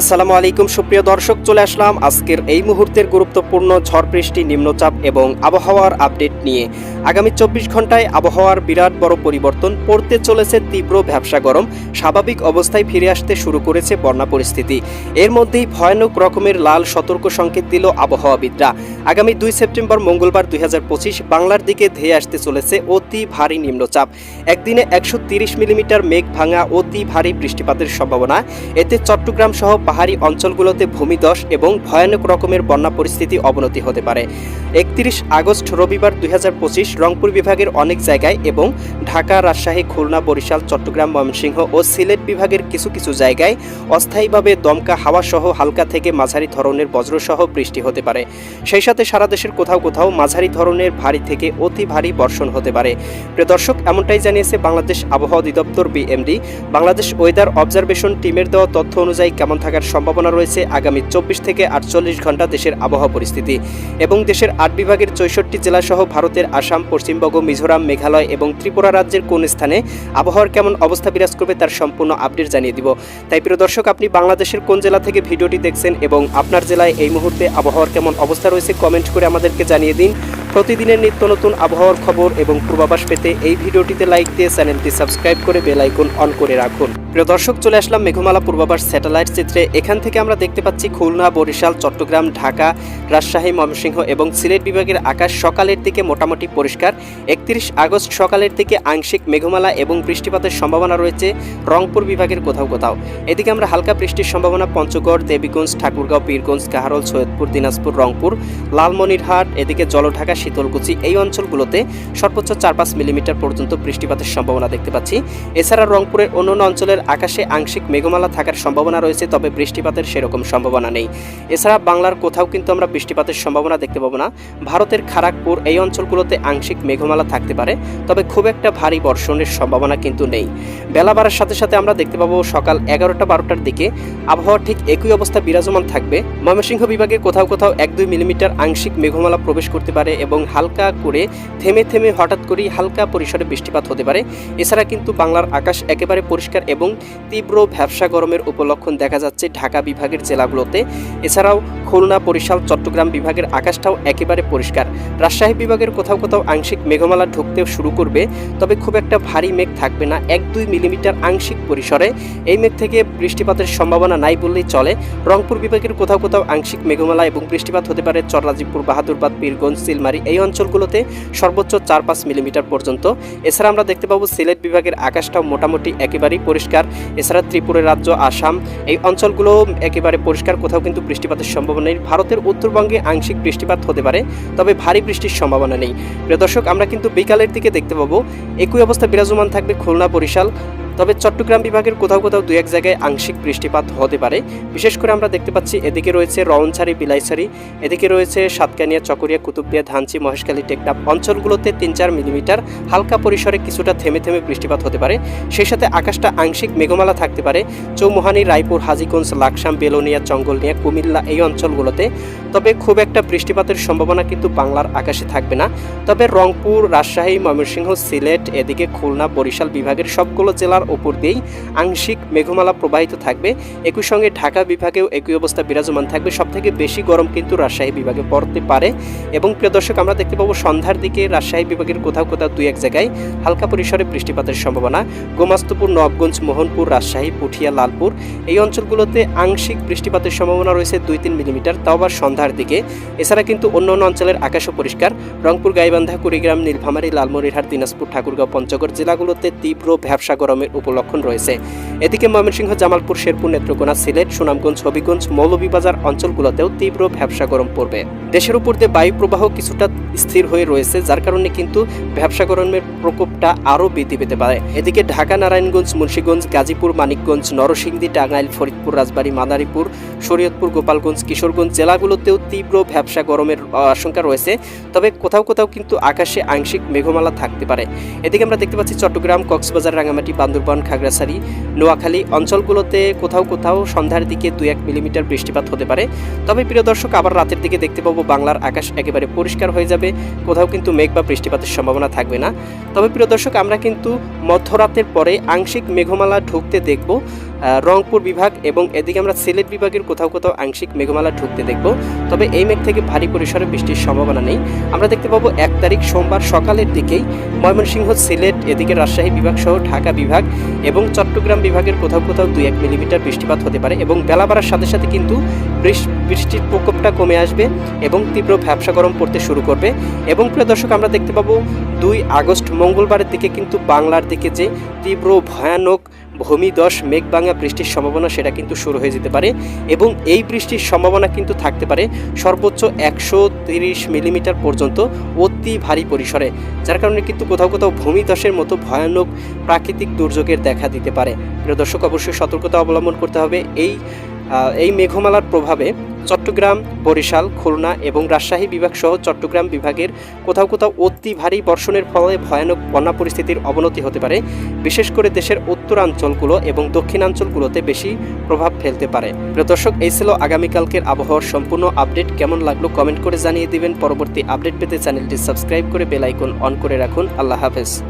আসসালামু আলাইকুম, সুপ্রিয় দর্শক, চলে আসলাম আজকের এই মুহূর্তের গুরুত্বপূর্ণ ঝড় বৃষ্টি, নিম্নচাপ এবং আবহাওয়ার আপডেট নিয়ে। আগামী চব্বিশ ঘন্টায় আবহাওয়ার বিরাট বড় পরিবর্তন পড়তে চলেছে তীব্র ব্যবসা গরম, স্বাভাবিক অবস্থায় ফিরে আসতে শুরু করেছে বন্যা পরিস্থিতি। এর মধ্যেই ভয়ানক রকমের লাল সতর্ক সংকেত দিল আবহাওয়াবিদরা। আগামী দুই সেপ্টেম্বর মঙ্গলবার দুই হাজার পঁচিশ বাংলার দিকে ধেয়ে আসতে চলেছে অতি ভারী নিম্নচাপ। একদিনে একশো মিলিমিটার মেঘ ভাঙা অতি ভারী বৃষ্টিপাতের সম্ভাবনা। এতে চট্টগ্রাম সহ পাহাড়ি অঞ্চলগুলোতে ভূমিধস এবং ভয়ানক রকমের বন্যা পরিস্থিতি অবনতি হতে পারে। একত্রিশ আগস্ট রবিবার দুই হাজার পঁচিশ রংপুর বিভাগের অনেক জায়গায় এবং ঢাকা, রাজশাহী, খুলনা, বরিশাল, চট্টগ্রাম, ময়মনসিংহ ও সিলেট বিভাগের কিছু কিছু জায়গায় অস্থায়ীভাবে দমকা হাওয়া সহ হালকা থেকে মাঝারি ধরনের বজ্রসহ বৃষ্টি হতে পারে। সেই সাথে সারা দেশের কোথাও কোথাও মাঝারি ধরনের ভারী থেকে অতি ভারী বর্ষণ হতে পারে। প্রিয় দর্শক, এমনটাই জানিয়েছে বাংলাদেশ আবহাওয়া অধিদপ্তর বিএমডি। বাংলাদেশ ওয়েদার অবজারভেশন টিমের দেওয়া তথ্য অনুযায়ী কেমন থাকার সম্ভাবনা রয়েছে আগামী চব্বিশ থেকে আটচল্লিশ ঘণ্টা দেশের আবহাওয়া পরিস্থিতি এবং দেশের আট বিভাগের চৌষট্টি জেলাসহ ভারতের আসাম, পশ্চিমবঙ্গ, মিজোরাম, মেঘালয় এবং ত্রিপুরা রাজ্যের কোন স্থানে আবহাওয়ার কেমন অবস্থা বিরাজ করবে তার সম্পূর্ণ আপডেট জানিয়ে দিব। তাই প্রিয় দর্শক, আপনি বাংলাদেশের কোন জেলা থেকে ভিডিওটি দেখছেন এবং আপনার জেলায় এই মুহূর্তে আবহাওয়ার কেমন অবস্থা রয়েছে কমেন্ট করে আমাদেরকে জানিয়ে দিন। প্রতিদিনের নিত্য নতুন আবহাওয়ার খবর এবং পূর্বাভাস পেতে এই ভিডিওটিতে লাইক দিয়ে চ্যানেলটি সাবস্ক্রাইব করে বেল আইকন অন করে রাখুন। প্রিয় দর্শক, চলে আসলাম মেঘমালা পূর্বাভাস স্যাটেলাইট চিত্রে। এখান থেকে আমরা দেখতে পাচ্ছি খুলনা, বরিশাল, চট্টগ্রাম, ঢাকা, রাজশাহী, ময়মনসিংহ এবং সিলেট বিভাগের আকাশ সকালের দিকে মোটামুটি পরিষ্কার। একত্রিশ আগস্ট সকালের দিকে আংশিক মেঘমালা এবং বৃষ্টিপাতের সম্ভাবনা রয়েছে রংপুর বিভাগের কোথাও কোথাও। এদিকে আমরা হালকা বৃষ্টির সম্ভাবনা পঞ্চগড়, দেবীগঞ্জ, ঠাকুরগাঁও পীরগঞ্জ কাহারল, সৈয়দপুর, দিনাজপুর, রংপুর, লালমনিরহাট, এদিকে জলঢাকা, শীতলকুচি এই অঞ্চলগুলোতে সর্বোচ্চ চার পাঁচ মিলিমিটার পর্যন্ত বৃষ্টিপাতের সম্ভাবনা দেখতে পাচ্ছি। এছাড়া রংপুরের অন্যান্য অঞ্চলের আকাশে আংশিক মেঘমালা থাকার সম্ভাবনা রয়েছে, তবে বৃষ্টিপাতের সেরকম সম্ভাবনা নেই। এছাড়া বাংলার কোথাও কিন্তু আমরা বৃষ্টিপাতের সম্ভাবনা দেখতে পাবো না। ভারতের খারাগপুর এই অঞ্চলগুলোতে আংশিক মেঘমালা থাকতে পারে, তবে খুব একটা ভারী বর্ষণের সম্ভাবনা কিন্তু নেই। বেলা বাড়ার সাথে সাথে আমরা দেখতে পাবো সকাল এগারোটা বারোটার দিকে আবহাওয়া ঠিক একই অবস্থা বিরাজমান থাকবে। ময়মনসিংহ বিভাগে কোথাও কোথাও এক দুই মিলিমিটার আংশিক মেঘমালা প্রবেশ করতে পারে এবং হালকা করে থেমে থেমে হঠাৎ করেই হালকা পরিসরে বৃষ্টিপাত হতে পারে। এছাড়া কিন্তু বাংলার আকাশ একেবারে পরিষ্কার এবং তীব্র ভ্যাবসা গরমের উপলক্ষণ দেখা যাচ্ছে ঢাকা বিভাগের জেলাগুলোতে। এছাড়াও খুলনা, বরিশাল, চট্টগ্রাম বিভাগের আকাশটাও একেবারে পরিষ্কার। রাজশাহী বিভাগের কোথাও কোথাও আংশিক মেঘমালা ঢুকতে শুরু করবে, তবে খুব একটা ভারী মেঘ থাকবে না, এক দুই মিলিমিটার আংশিক পরিসরে। এই মেঘ থেকে বৃষ্টিপাতের সম্ভাবনা নাই বললেই চলে। রংপুর বিভাগের কোথাও কোথাও আংশিক মেঘমালা এবং বৃষ্টিপাত হতে পারে চররাজিপুর বাহাদুরবাদ, পীরগঞ্জ, সিলমারি। এই অঞ্চলগুলোতে সর্বোচ্চ চার পাঁচ মিলিমিটার পর্যন্ত। এছাড়া আমরা দেখতে পাবো সিলেট বিভাগের আকাশটাও মোটামুটি একেবারেই পরিষ্কার। এছাড়া ত্রিপুরা রাজ্য, আসাম, এই অঞ্চলগুলো একেবারে পরিষ্কার, কোথাও কিন্তু বৃষ্টিপাতের সম্ভাবনা নেই। ভারতের উত্তরবঙ্গে আংশিক বৃষ্টিপাত হতে পারে, তবে ভারী বৃষ্টির সম্ভাবনা নেই। প্রিয় দর্শক, আমরা কিন্তু বিকালের দিকে দেখতে পাবো, একই অবস্থা বিরাজমান থাকবে খুলনা বরিশাল। তবে চট্টগ্রাম বিভাগের কোথাও কোথাও দু এক জায়গায় আংশিক বৃষ্টিপাত হতে পারে। বিশেষ করে আমরা দেখতে পাচ্ছি, এদিকে রয়েছে রওনছাড়ি, বিলাইছাড়ি, এদিকে রয়েছে সাতকানিয়া, চকরিয়া, কুতুবদিয়া, ধানচি, মহেশখালী, টেকনাফ অঞ্চলগুলোতে তিন চার মিলিমিটার হালকা পরিসরে কিছুটা থেমে থেমে বৃষ্টিপাত হতে পারে। সেই সাথে আকাশটা আংশিক মেঘমালা থাকতে পারে, চৌমুহানি, রায়পুর, হাজিগঞ্জ, লাকসাম, বেলোনিয়া চঙ্গলনিয়া কুমিল্লা এই অঞ্চলগুলোতে। তবে খুব একটা বৃষ্টিপাতের সম্ভাবনা কিন্তু বাংলার আকাশে থাকবে না। তবে রংপুর, রাজশাহী, ময়মনসিংহ, সিলেট, এদিকে খুলনা, বরিশাল বিভাগের সবগুলো জেলার উপর দিয়েই আংশিক মেঘমালা প্রবাহিত থাকবে। একই সঙ্গে ঢাকা বিভাগেও একই অবস্থা বিরাজমান থাকবে। সবথেকে বেশি গরম কিন্তু রাজশাহী বিভাগে পড়তে পারে। এবং প্রিয় দর্শক, আমরা দেখতে পাবো সন্ধ্যার দিকে রাজশাহী বিভাগের কোথাও কোথাও দুই এক জায়গায় হালকা পরিসরে বৃষ্টিপাতের সম্ভাবনা। গোমাস্তপুর, নবগঞ্জ, মোহনপুর, রাজশাহী, পুঠিয়া, লালপুর এই অঞ্চলগুলোতে আংশিক বৃষ্টিপাতের সম্ভাবনা রয়েছে দুই তিন মিলিমিটার। তাও আবার সন্ধ্যার দিকে। এছাড়া কিন্তু অন্য অন্য অঞ্চলের আকাশও পরিষ্কার। রংপুর, গাইবান্ধা, কুড়িগ্রাম, নীলফামারী, লালমনিরহাট, দিনাজপুর, ঠাকুরগাঁও, পঞ্চগড় জেলাগুলোতে তীব্র ভ্যাবসা গরমের উপলক্ষণ রয়েছে। এদিকে ময়মনসিংহ, জামালপুর, শেরপুর, নেত্রকোনা, সিলেট, সুনামগঞ্জ, হবিগঞ্জ, মৌলভীবাজার অঞ্চলগুলোতেও তীব্র ভ্যাবসা গরম পড়বে। দেশের উপর দিয়ে বায়ু প্রবাহ কিছুটা স্থির হয়ে রয়েছে, যার কারণে কিন্তু ব্যবসা গরমের প্রকোপটা আরও বৃদ্ধি পেতে পারে। এদিকে ঢাকা, নারায়ণগঞ্জ, মুন্সীগঞ্জ, গাজীপুর, মানিকগঞ্জ, নরসিংদী, টাঙ্গাইল, ফরিদপুর, রাজবাড়ী, মাদারীপুর, শরীয়তপুর, গোপালগঞ্জ, কিশোরগঞ্জ জেলাগুলোতেও তীব্র ব্যবসা গরমের আশঙ্কা রয়েছে। তবে কোথাও কোথাও কিন্তু আকাশে আংশিক মেঘমালা থাকতে পারে। এদিকে আমরা দেখতে পাচ্ছি চট্টগ্রাম, কক্সবাজার রাঙামাটি বান্দরবান সুন্দরবন খাগড়াছড়ি। নোয়াখালী অঞ্চলগুলোতে কোথাও কোথাও সন্ধ্যার দিকে দু এক মিলিমিটার বৃষ্টিপাত হতে পারে। তবে প্রিয় দর্শক, আবার রাতের দিকে দেখতে পাবো বাংলার আকাশ একেবারে পরিষ্কার হয়ে যাবে। কোথাও কিন্তু মেঘ বা বৃষ্টিপাতের সম্ভাবনা থাকবে না। তবে প্রিয় দর্শক, আমরা কিন্তু মধ্যরাতের পরে আংশিক মেঘমালা ঢুকতে দেখব। রংপুর বিভাগ এবং এদিকে আমরা সিলেট বিভাগের কোথাও কোথাও আংশিক মেঘমালা ঢুকতে দেখব। তবে এই মেঘ থেকে ভারী পরিসরে বৃষ্টির সম্ভাবনা নেই। আমরা দেখতে পাবো এক তারিখ সোমবার সকালের দিকেই ময়মনসিংহ, সিলেট, এদিকে রাজশাহী বিভাগ সহ ঢাকা বিভাগ এবং চট্টগ্রাম বিভাগের কোথাও কোথাও দুই এক মিলিমিটার বৃষ্টিপাত হতে পারে এবং বেলা বাড়ার সাথে সাথে কিন্তু বৃষ- বৃষ্টির প্রকোপটা কমে আসবে এবং তীব্র ভ্যাবসা গরম পড়তে শুরু করবে। এবং প্রিয় দর্শক, আমরা দেখতে পাবো দুই আগস্ট মঙ্গলবারের দিকে কিন্তু বাংলার দিকে যে তীব্র ভয়ানক ভূমিদশ মেঘভাঙা বৃষ্টির সম্ভাবনা সেটা কিন্তু শুরু হয়ে যেতে পারে এবং এই বৃষ্টির সম্ভাবনা কিন্তু থাকতে পারে সর্বোচ্চ একশো তিরিশ মিলিমিটার পর্যন্ত অতি ভারী পরিসরে, যার কারণে কিন্তু কোথাও কোথাও ভূমিধসের মতো ভয়ানক প্রাকৃতিক দুর্যোগের দেখা দিতে পারে। প্রিয় দর্শক, অবশ্যই সতর্কতা অবলম্বন করতে হবে। এই এই মেঘমালার প্রভাবে চট্টগ্রাম, বরিশাল, খুলনা এবং রাজশাহী বিভাগ সহ চট্টগ্রাম বিভাগের কোথাও কোথাও অতি ভারী বর্ষণের ফলে ভয়ানক বন্যা পরিস্থিতির অবনতি হতে পারে। বিশেষ করে দেশের উত্তরাঞ্চলগুলো এবং দক্ষিণাঞ্চলগুলোতে বেশি প্রভাব ফেলতে পারে। দর্শক, এই ছিল আগামীকালকের আবহাওয়ার সম্পূর্ণ আপডেট। কেমন লাগল কমেন্ট করে জানিয়ে দিবেন। পরবর্তী আপডেট পেতে চ্যানেলটি সাবস্ক্রাইব করে বেল আইকন অন করে রাখুন। আল্লাহ হাফেজ।